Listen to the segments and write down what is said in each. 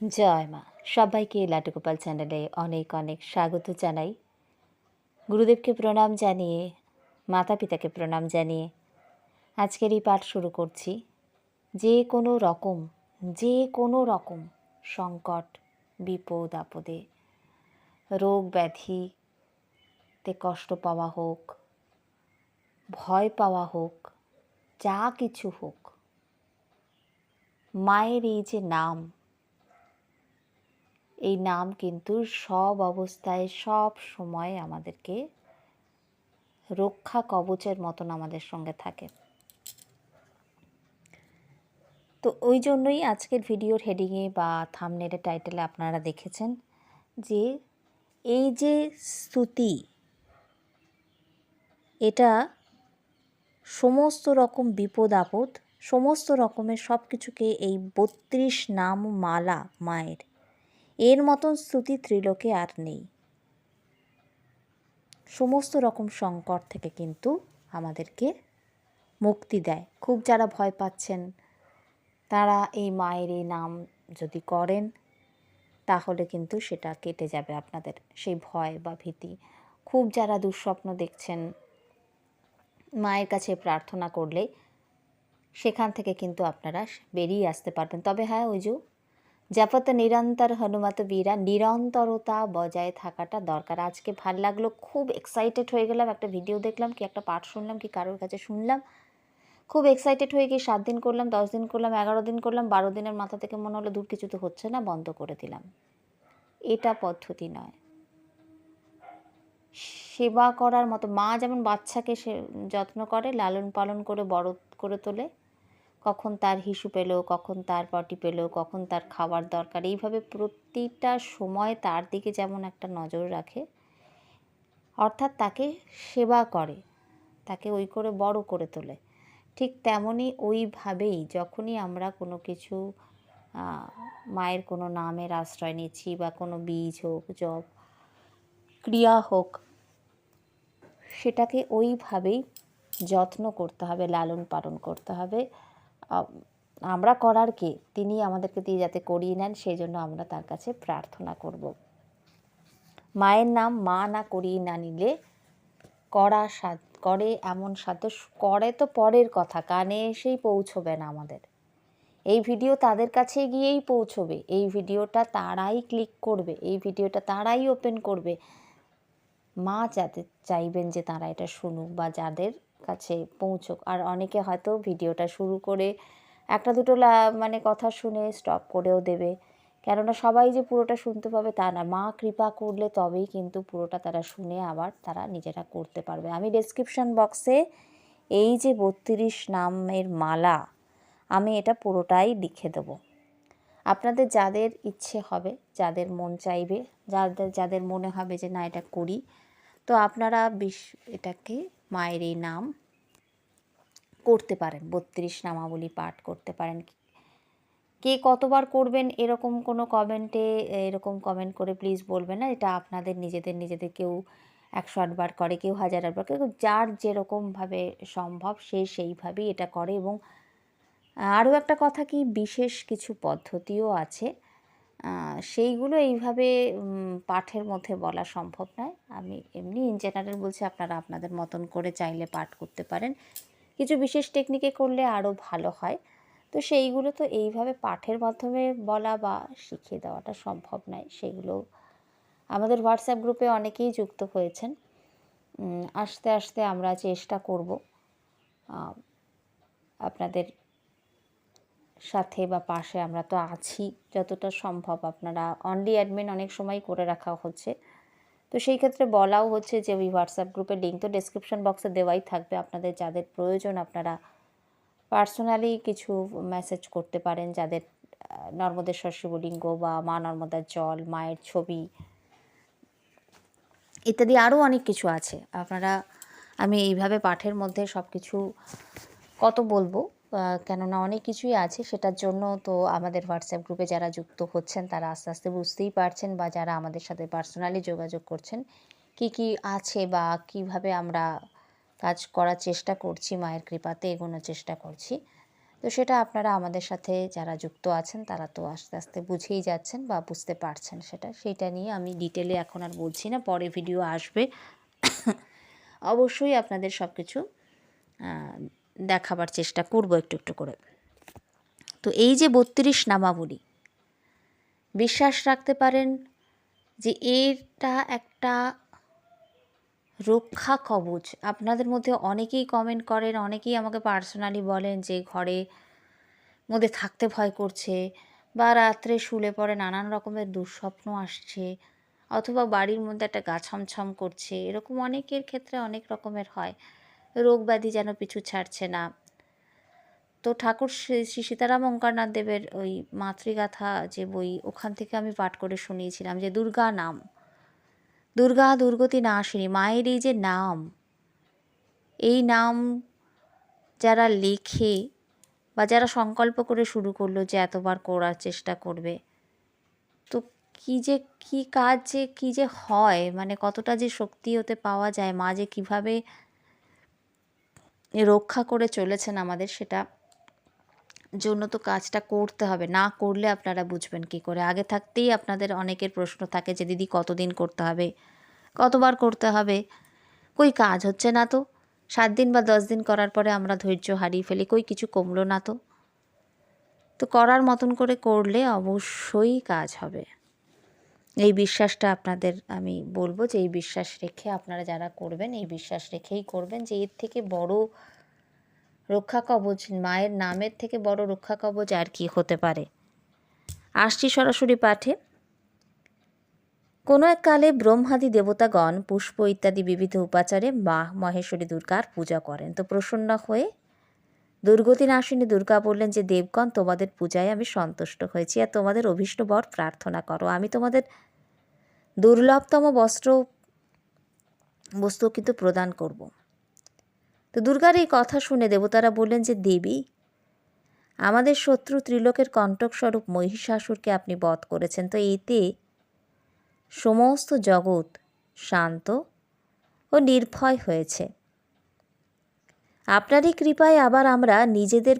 জয় মা। সবাইকে লাটুগোপাল চ্যানেলে অনেক অনেক স্বাগত জানাই। গুরুদেবকে প্রণাম জানিয়ে মাতা পিতাকে প্রণাম জানিয়ে আজকের এই পাঠ শুরু করছি। যে কোনো রকম, যে কোনো রকম সংকট, বিপদ, আপদে, রোগ ব্যাধিতে কষ্ট পাওয়া হোক, ভয় পাওয়া হোক, যা কিছু হোক, মায়ের এই যে নাম এই নাম কিন্তু সব অবস্থায়, সব সময় আমাদেরকে রক্ষা কবচের মতন আমাদের সঙ্গে থাকে। তো ওই জন্যই আজকের ভিডিওর হেডিংয়ে বা থামনেলে টাইটেলে আপনারা দেখেছেন যে এই যে স্তুতি, এটা সমস্ত রকম বিপদ আপদ, সমস্ত রকমের সব কিছুকে এই বত্রিশ নাম মালা, মায়ের এর মতন স্তুতি ত্রিলোকে আর নেই। সমস্ত রকম সংকট থেকে কিন্তু আমাদেরকে মুক্তি দেয়। খুব যারা ভয় পাচ্ছেন, তারা এই মায়ের এই নাম যদি করেন, তাহলে কিন্তু সেটা কেটে যাবে আপনাদের সেই ভয় বা ভীতি। খুব যারা দুঃস্বপ্ন দেখছেন, মায়ের কাছে প্রার্থনা করলে সেখান থেকে কিন্তু আপনারা বেরিয়ে আসতে পারবেন। তবে হ্যাঁ ওই যে জাপত নিরন্তর হনুমত বীরা, নিরন্তরতা বজায় থাকাটা দরকার। আজকে ভালো লাগল, খুব এক্সাইটেড হয়ে গেলাম, একটা ভিডিও দেখলাম, কি একটা পাঠ শুনলাম, কি কারোর কাছে শুনলাম। খুব এক্সাইটেড হয়ে গিয়ে সাত দিন করলাম, দশ দিন করলাম, এগারো দিন করলাম, বারো দিনের মাথা থেকে মনে হলো দূর কিছু তো হচ্ছে না, বন্ধ করে দিলাম। এটা পদ্ধতি নয়। সেবা করার মতো মা যেমন বাচ্চাকে সে যত্ন করে, লালন পালন করে, বড় করে তোলে কখন তার হিসু পেল, কখন তার পটি পেল, কখন তার খাবার দরকার, এইভাবে প্রতিটা সময় তার দিকে যেমন একটা নজর রাখে, অর্থাৎ তাকে সেবা করে, তাকে ওই করে বড় করে তোলে। ঠিক তেমনই ওইভাবেই যখনই আমরা কোনো কিছু মায়ের কোনো নামের আশ্রয় নিচ্ছি বা কোনো বীজ হোক, জব, ক্রিয়া হোক, সেটাকে ওইভাবেই যত্ন করতে হবে, লালন পালন করতে হবে। আমরা করার কে? তিনি আমাদেরকে দিয়ে যাতে করিয়ে নেন, সেই জন্য আমরা তার কাছে প্রার্থনা করব। মায়ের নাম মা না করিয়ে না নিলে করা সাদ করে এমন সাধ্য করে তো পরের কথা, কানে এসেই পৌঁছবে না আমাদের। এই ভিডিও তাদের কাছে গিয়েই পৌঁছবে। এই ভিডিওটা তারাই ক্লিক করবে, এই ভিডিওটা তারাই ওপেন করবে। মা যাতে চাইবেন যে তারা এটা শুনুক বা যাদের কাছে পৌঁছুক। আর অনেকে হয়তো ভিডিওটা শুরু করে একটা দুটো মানে কথা শুনে স্টপ করেও দেবে। কেননা সবাই যে পুরোটা শুনতে পাবে তা না। মা কৃপা করলে তবেই কিন্তু পুরোটা তারা শুনে আবার তারা নিজেরা করতে পারবে। আমি ডেসক্রিপশন বক্সে এই যে বত্রিশ নামের মালা, আমি এটা পুরোটাই লিখে দেবো। আপনাদের যাদের ইচ্ছে হবে, যাদের মন চাইবে, যাদের যাদের মনে হবে যে না, এটা করি, তো আপনারা বিশ, এটাকে মায়ের এই নাম করতে পারেন, বত্রিশ নামাবলী পাঠ করতে পারেন। কে কতবার করবেন এরকম কোনো কমেন্টে এরকম কমেন্ট করে প্লিজ বলবেন না, এটা আপনাদের নিজেদের নিজেদের কেউ একশো আটবার করে, কেউ হাজার আটবার কেউ যার যেরকমভাবে সম্ভব সে সেইভাবেই এটা করে। এবং আরও একটা কথা কি, বিশেষ কিছু পদ্ধতিও আছে। সেইগুলো এইভাবে পাঠের মধ্যে বলা সম্ভব নয়। আমি এমনি ইন জেনারেল বলছি আপনারা আপনাদের মতন করে চাইলে পাঠ করতে পারেন। কিছু বিশেষ টেকনিকে করলে আরও ভালো হয়। তো সেইগুলো তো এইভাবে পাঠের মাধ্যমে বলা বা শিখিয়ে দেওয়াটা সম্ভব নয়। সেগুলো আমাদের হোয়াটসঅ্যাপ গ্রুপে অনেকেই যুক্ত হয়েছেন। আস্তে আস্তে আমরা চেষ্টা করব আপনাদের সাথে বা পাশে আমরা তো আছি, যতটা সম্ভব আপনারা অনলি অ্যাডমিন অনেক সময় করে রাখা হচ্ছে। তো সেই ক্ষেত্রে বলাও হচ্ছে যে ওই হোয়াটসঅ্যাপ গ্রুপের লিঙ্ক তো ডিসক্রিপশন বক্সে দেওয়াই থাকবে, আপনাদের যাদের প্রয়োজন আপনারা পার্সোনালি কিছু মেসেজ করতে পারেন, যাদের নর্মদেশ্বর শিবলিঙ্গ বা মা নর্মদার জল, মায়ের ছবি ইত্যাদি আরও অনেক কিছু আছে। আপনারা, আমি এইভাবে পাঠের মধ্যে সব কিছু কত বলব? কেননা অনেক কিছুই আছে সেটার জন্য তো আমাদের হোয়াটসঅ্যাপ গ্রুপে যারা যুক্ত হচ্ছেন তারা আস্তে আস্তে বুঝতেই পারছেন বা যারা আমাদের সাথে পার্সোনালি যোগাযোগ করছেন, কি কি আছে বা কীভাবে আমরা কাজ করার চেষ্টা করছি, মায়ের কৃপাতে এগোনোর চেষ্টা করছি। তো সেটা আপনারা আমাদের সাথে যারা যুক্ত আছেন তারা তো আস্তে আস্তে বুঝেই যাচ্ছেন বা বুঝতে পারছেন সেটা। সেইটা নিয়ে আমি ডিটেলে এখন আর বলছি না, পরে ভিডিও আসবে। অবশ্যই আপনাদের সব কিছু দেখাবার চেষ্টা করব একটু একটু করে। তো এই যে বত্রিশ নামাবলী, বিশ্বাস রাখতে পারেন যে এটা একটা রক্ষা কবচ। আপনাদের মধ্যে অনেকেই কমেন্ট করেন, অনেকেই আমাকে পার্সোনালি বলেন যে ঘরে মধ্যে থাকতে ভয় করছে বা রাত্রে শুলে পরে নানান রকমের দুঃস্বপ্ন আসছে অথবা বাড়ির মধ্যে একটা গা ছমছম করছে। এরকম অনেকের ক্ষেত্রে অনেক রকমের হয়। রোগ ব্যাধি যেন পিছু ছাড়ছে না। তো ঠাকুর শ্রী সীতারাম ওঙ্কারনাথ দেবের ওই মাতৃগাথা যে বই, ওখান থেকে আমি পাঠ করে শুনিয়েছিলাম যে, দুর্গা নাম। দুর্গা দুর্গতি নাশিনী মায়ের এই যে নাম, এই নাম যারা লেখে বা যারা সংকল্প করে শুরু করল যে এতবার করার চেষ্টা করবে, তো কী যে, কী কাজ যে, কী যে হয় মানে কতটা যে শক্তি হতে পাওয়া যায়, মা যে কীভাবে রক্ষা করে চলেছেন আমাদের, সেটা জন্য তো কাজটা করতে হবে। না করলে আপনারা বুঝবেন কি করে। আগে থাকতেই আপনাদের অনেকের প্রশ্ন থাকে যে, দিদি, কতদিন করতে হবে? কতবার করতে হবে? কই, কাজ হচ্ছে না তো। সাত দিন বা দশ দিন করার পরে আমরা ধৈর্য হারিয়ে ফেলি। কই, কিছু কমলো না তো। তো করার মতন করে করলে অবশ্যই কাজ হবে। এই বিশ্বাসটা আপনাদের আমি বলব যে, এই বিশ্বাস রেখে আপনারা যারা করবেন, এই বিশ্বাস রেখেই করবেন যে, এর থেকে বড় রক্ষা কবচ মায়ের নামের থেকে বড় রক্ষা কবচ আর কি হতে পারে। আসছি সরাসরি পাঠে। কোনো এক কালে ব্রহ্মাদি দেবতাগণ পুষ্প ইত্যাদি বিবিধ উপাচারে মা মহেশ্বরী দুর্গার পূজা করেন। তো প্রসন্ন হয়ে দুর্গতি নাশিনী দুর্গা বললেন যে, দেবগণ, তোমাদের পূজায় আমি সন্তুষ্ট হয়েছি আর তোমাদের অভীষ্ট বর প্রার্থনা করো। আমি তোমাদের দুর্লভতম বস্ত্র, বস্তু কিন্তু প্রদান করব। তো দুর্গার এই কথা শুনে দেবতারা বললেন যে, দেবী, আমাদের শত্রু ত্রিলোকের কণ্টক স্বরূপ মহিষাসুরকে আপনি বধ করেছেন। তো এতে সমস্ত জগৎ শান্ত ও নির্ভয় হয়েছে। আপনারই কৃপায় আবার আমরা নিজেদের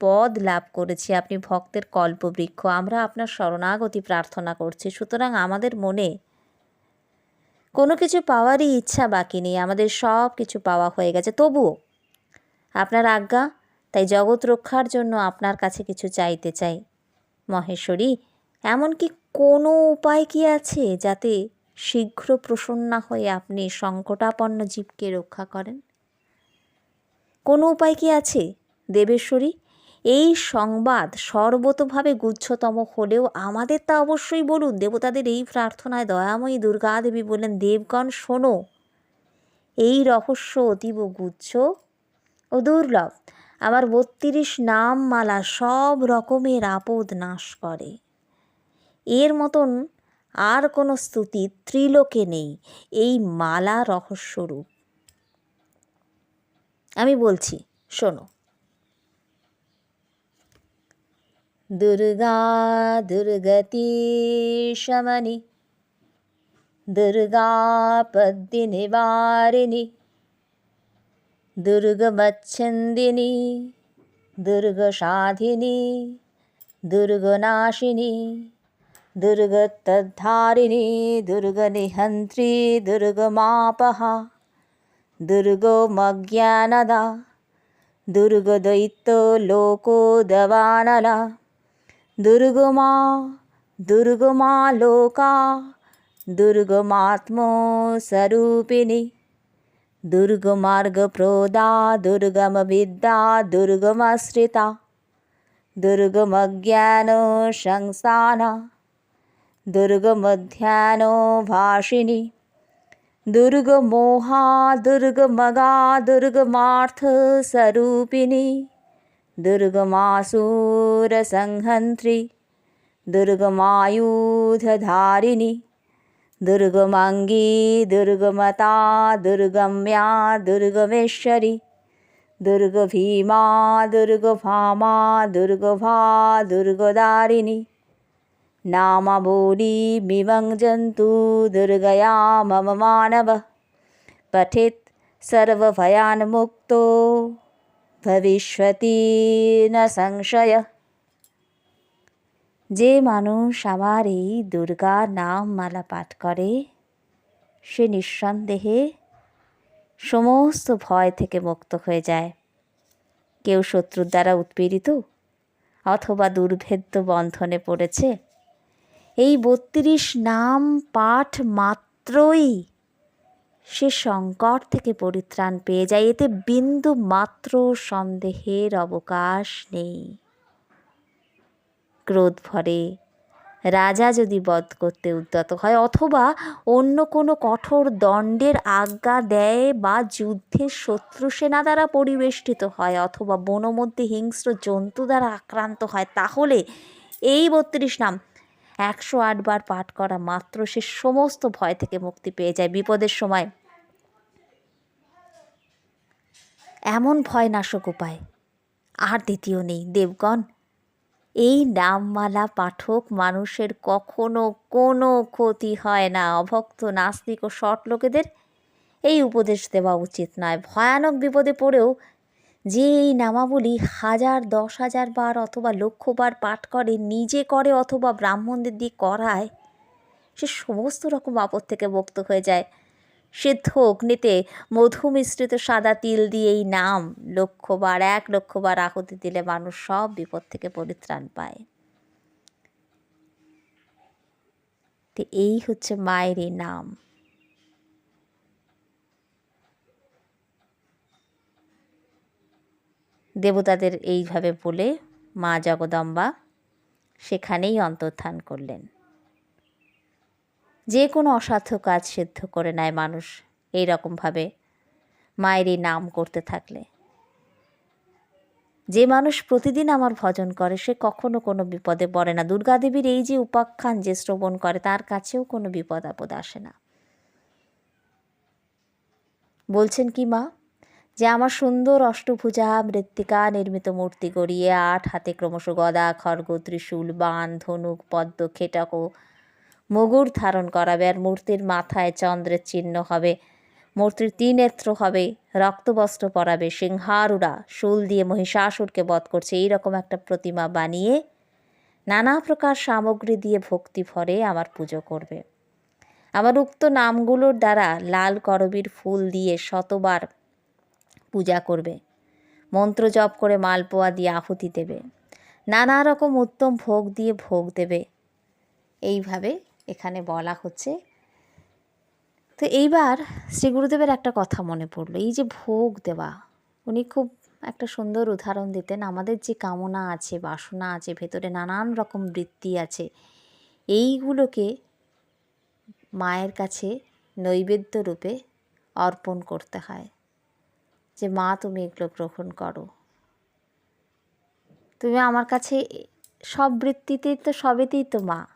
পদ লাভ করেছি, আপনি ভক্তের কল্পবৃক্ষ, আমরা আপনার শরণাগতি প্রার্থনা করছি। সুতরাং আমাদের মনে কোনো কিছু পাওয়ারই ইচ্ছা বাকি নেই, আমাদের সব কিছু পাওয়া হয়ে গেছে। তবুও আপনার আজ্ঞা, তাই জগৎ রক্ষার জন্য আপনার কাছে কিছু চাইতে চাই। মহেশ্বরী এমন কি কোনো উপায় কি আছে যাতে শীঘ্র প্রসন্না হয়ে আপনি সংকটাপন্ন জীবকে রক্ষা করেন? কোনো উপায় কি আছে? দেবেশ্বরী, এই সংবাদ সর্বতভাবে গুচ্ছতম হলেও আমাদের তা অবশ্যই বলুন। দেবতাদের এই প্রার্থনায় দয়াময়ী দুর্গা দেবী বললেন, দেবগণ, শোনো। এই রহস্য অতীব গুচ্ছ ও দুর্লভ। আমার বত্রিশ নাম মালা সব রকমের আপদ নাশ করে। এর মতন আর কোনো স্তুতি ত্রিলোকে নেই। এই মালা রহস্যরূপ। আমি বলছি শোনো দুর্গা দুর্গতি শমনি দুর্গা পদ্মি নিবারিণী দুর্গমচ্ছন্দিনী দুর্গসাধিনী দুর্গনাশিনী दुर्गतद्धारिणी दुर्गनिहन्त्री दुर्गमापहा दुर्गमज्ञानदा दुर्गदैत्यलोकोदवानला दुर्गमा दुर्गमा लोका दुर्गमात्मस्वरूपिणी दुर्गमार्गप्रोदा दुर्गमविद्या दुर्गमाश्रिता दुर्गमज्ञानशंसाना दुर्गमध्यानो भाषिणी दुर्गमोहा दुर्गमगा दुर्गमार्थस्वरूपिणी दुर्गमासुरसंहन्त्री दुर्गमायुधधारिणी दुर्गमाङ्गी दुर्गमता दुर्गम्या दुर्गमेश्वरी दुर्गभीमा दुर्गभामा दुर्गभा दुर्गदारिणी नामावलीमिमं जन्तु दुर्गया मम मानवः पठेत् सर्वभयान्मुक्तो ভবিষ্যতি না সংশয় যে মানুষ আমার এই দুর্গা নাম মালা পাঠ করে সে নিঃসন্দেহে সমস্ত ভয় থেকে মুক্ত হয়ে যায় কেউ শত্রুর দ্বারা উৎপীড়িত অথবা দুর্ভেদ্য বন্ধনে পড়েছে এই বত্রিশ নাম পাঠ মাত্রই সে সংকট থেকে পরিত্রাণ পেয়ে যায়। এতে বিন্দু মাত্র সন্দেহের অবকাশ নেই। ক্রোধ ভরে রাজা যদি বধ করতে উদ্যত হয়, অথবা অন্য কোনো কঠোর দণ্ডের আজ্ঞা দেয় বা যুদ্ধের শত্রু সেনা দ্বারা পরিবেষ্টিত হয়, অথবা বনমধ্যে হিংস্র জন্তু দ্বারা আক্রান্ত হয়, তাহলে এই বত্রিশ নাম একশো আটবার পাঠ করা মাত্র সে সমস্ত ভয় থেকে মুক্তি পেয়ে যায় বিপদের সময়। এমন ভয় নাশক উপায় আর দ্বিতীয় নেই। দেবগণ, এই নামমালা পাঠক মানুষের কখনো কোনো ক্ষতি হয় না। অভক্ত, নাস্তিক ও শট লোকেদের এই উপদেশ দেওয়া উচিত নয়। ভয়ানক বিপদে পড়েও যে এই নামাবলী হাজার, দশ হাজার বার অথবা লক্ষবার পাঠ করে, নিজে করে অথবা ব্রাহ্মণদের দিয়ে করায়, সে সমস্ত রকম আপদ থেকে মুক্ত হয়ে যায়। সিদ্ধ অগ্নিতে মধু মিশ্রিত সাদা তিল দিয়ে এই নাম লক্ষবার, এক লক্ষবার আহুতি দিলে মানুষ সব বিপদ থেকে পরিত্রাণ পায়। তো এই হচ্ছে মায়ের এই নাম। দেবতাদের এইভাবে বলে মা জগদম্বা সেখানেই অন্তর্ধান করলেন। যে কোনো অসাধ্য কাজ সিদ্ধ করে নেয় মানুষ এই রকমভাবে মায়ের এই নাম করতে থাকলে। যে মানুষ প্রতিদিন আমার ভজন করে, সে কখনো কোনো বিপদে পড়ে না। দুর্গাদেবীর এই যে উপাখ্যান যে শ্রবণ করে, তার কাছেও কোনো বিপদ আপদ আসে না। বলছেন কি মা? যে আমার সুন্দর অষ্টভুজা মৃত্তিকা নির্মিত মূর্তি গড়িয়ে আট হাতে ক্রমশ গদা, খড়গ, ত্রিশূল, বান, ধনুক, পদ্ম, খেটাক ও মুগুর ধারণ করাবে আর মূর্তির মাথায় চন্দ্রের চিহ্ন হবে। মূর্তির তিন নেত্র হবে, রক্তবস্ত্র পরাবে, সিংহারুরা, শুল দিয়ে মহিষাসুরকে বধ করছে। এইরকম একটা প্রতিমা বানিয়ে নানা প্রকার সামগ্রী দিয়ে ভক্তি ভরে আমার পুজো করবে। আমার উক্ত নামগুলোর দ্বারা লাল করবীর ফুল দিয়ে শতবার পূজা করবে। মন্ত্র জপ করে মালপোয়া দিয়ে আহুতি দেবে। নানা রকম উত্তম ভোগ দিয়ে ভোগ দেবে। এইভাবে এখানে বলা হচ্ছে। তো এইবার শ্রী গুরুদেবের একটা কথা মনে পড়ল। এই যে ভোগ দেওয়া, উনি খুব একটা সুন্দর উদাহরণ দিতেন। আমাদের যে কামনা আছে, বাসনা আছে, ভেতরে নানান রকম বৃত্তি আছে, এইগুলোকে মায়ের কাছে নৈবেদ্য রূপে অর্পণ করতে হয়। যে, মা, তুমি এগুলো গ্রহণ করো। তুমি আমার কাছে সব বৃত্তিতেই তো, সবেতেই তো মা।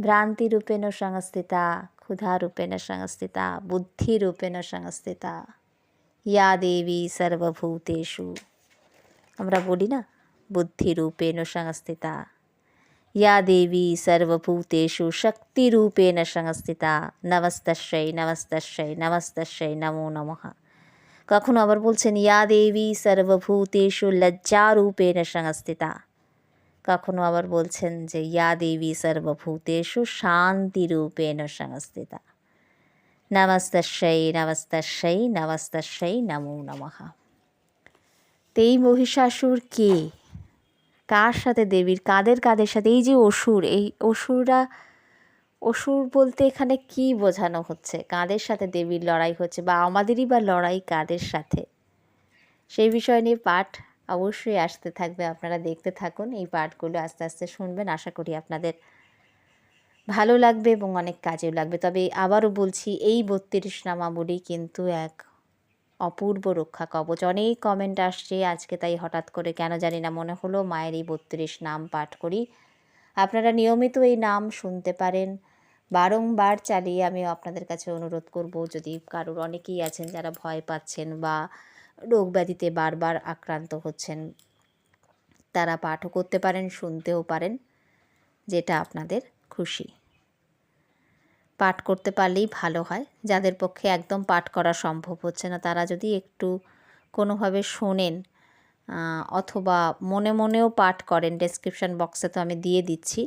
ভ্রান্তিরূপেণ সংস্থিতা ক্ষুধা ক্ষুধারূপেণ সংস্থিতা বুদ্ধি বুদ্ধিরূপেণ সংস্থিতা, ইয়া দেবী সর্বভূতেষু। আমরা বলি না, বুদ্ধিরূপেণ সংস্থিতা। ইয়া দেবী সর্বভূতেষু, শক্তিরূপেণ সংস্থিতা। নমস্তস্যై নমস্তস্যై নমস্তস্যై, নমো নমঃ। কখনো আবার বলছেন, ইয়া দেবী সর্বভূতেষু লজ্জারূপেণ সংস্থিতা কখনো আবার বলছেন যে, ইয়া দেবী সর্বভূতেষু শান্তিরূপেণ সংস্থিতা নমস্তস্যై নমস্তস্যై নমস্তস্যై, নমো নমঃ। তো এই মহিষাসুর কে? কার সাথে দেবীর, কাদের কাদের সাথে? এই যে অসুর, এই অসুররা অসুর বলতে এখানে কি বোঝানো হচ্ছে? কাদের সাথে দেবীর লড়াই হচ্ছে বা আমাদেরই বা লড়াই কাদের সাথে? সেই বিষয় নিয়ে পাঠ অবশ্যই আসতে থাকবে। আপনারা দেখতে থাকুন এই পাঠগুলো আস্তে আস্তে শুনবেন। আশা করি আপনাদের ভালো লাগবে এবং অনেক কাজেও লাগবে। তবে আবারও বলছি, এই বত্রিশ নামাবলী কিন্তু এক অপূর্ব রক্ষা কবচ। অনেক কমেন্ট আসছে আজকে, তাই হঠাৎ করে কেন জানি না মনে হলো, মায়ের এই বত্রিশ নাম পাঠ করি। আপনারা নিয়মিত এই নাম শুনতে পারেন। বারংবার চালিয়ে আমি আপনাদের কাছে অনুরোধ করব, যদি কারোর অনেকেই আছেন যারা ভয় পাচ্ছেন বা রোগ ব্যাধিতে বারবার আক্রান্ত হচ্ছেন, তারা পাঠও করতে পারেন, শুনতেও পারেন, যেটা আপনাদের খুশি। পাঠ করতে পারলেই ভালো হয়। যাদের পক্ষে একদম পাঠ করা সম্ভব হচ্ছে না, তারা যদি একটু কোনোভাবে শোনেন অথবা মনে মনেও পাঠ করেন ডেসক্রিপশন বক্সে তো আমি দিয়ে দিচ্ছি।